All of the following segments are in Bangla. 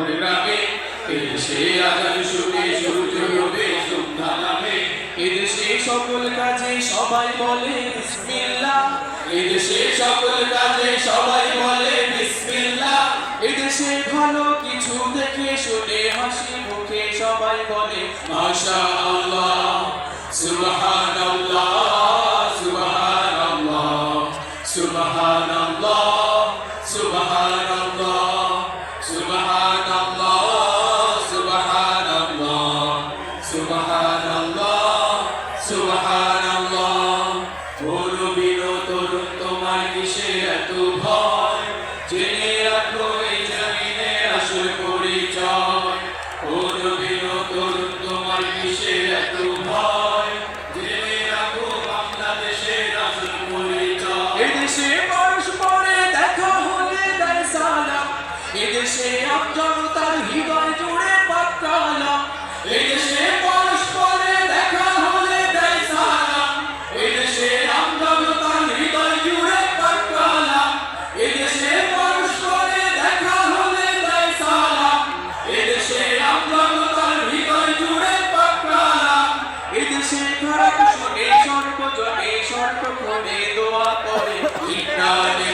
গ্রামে ভালো কিছু দেখে হাসি সবাই বলে মাশা আল্লাহ সুবহানাল্লাহ। দেশে জনতার হৃদয় জুড়ে পাকালা এই দেশে পরস্পরে দেখা হলে দেয় সারা। এই দেশে জনতার হৃদয় জুড়ে পাকালা এই দেশে পরস্পরে দেখা হলে দেয় সারা। এই দেশে জনতার হৃদয় জুড়ে পাকালা এই দেশে ধরা এই সর্বজন এই সর্বক্ষণে দোয়া করে। ইন্টারনেট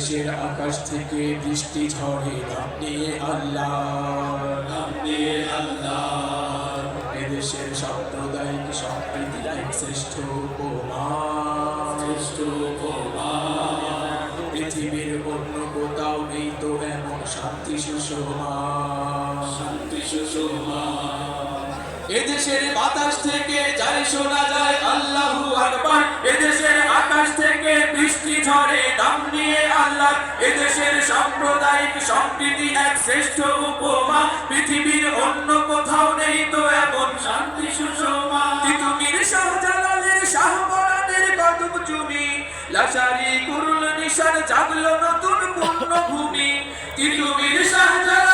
দেশের আকাশ থেকে বৃষ্টি ঝড়ে নাম নিয়ে আল্লাহ নাম নিয়ে আল্লাহ। এদেশের সাম্প্রদায়িক সম্প্রীতি এক শ্রেষ্ঠ শ্রেষ্ঠ পৃথিবীর অন্য কোথাও নেই তো এমন শান্তি সুষমা। শান্তি সুষমা। এদেশের বাতাস থেকে যায় শোনা যায় আল্লাহু আকবার। এদেশের আকাশ থেকে বৃষ্টি ঝরে এদেশের সাম্প্রদায়িক সম্প্রীতি এক শ্রেষ্ঠ উপমা। পৃথিবীর অন্য কোথাও নেই তো এমন শান্তি সুষমা। তিতুমির শাহজালালের শাহপরানের কদম চুমি। লাশারি কুরুল নিশার জাগলো নতুন পূর্ণ ভূমি তিতুমির শাহজালালের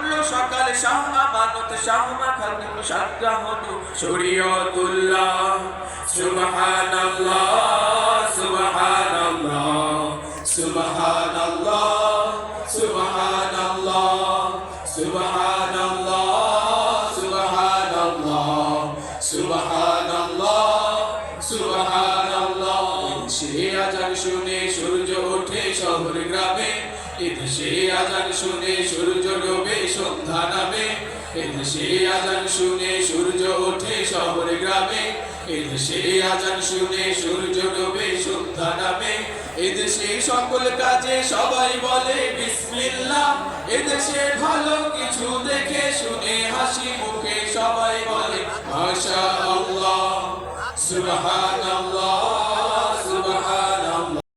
আনলো সকাল শাহ আমানত শাহ মাখাতুন সাগ্রাহনু শরীয়তুল্লাহ। সুবহানাল্লাহ সুবহানাল্লাহ সুবহানাল্লাহ সুবহানাল্লাহ সুবহানাল্লাহ সুবহানাল্লাহ সুবহানাল্লাহ সুবহানাল্লাহ। সে আজান শুনে সূর্য ওঠে শহর গ্রামে এদেশে সকল কাজে সবাই বলে এদেশে ভালো কিছু দেখে শুনে হাসি মুখে সবাই বলে মাশা আল্লাহ সুবহানাল্লাহ।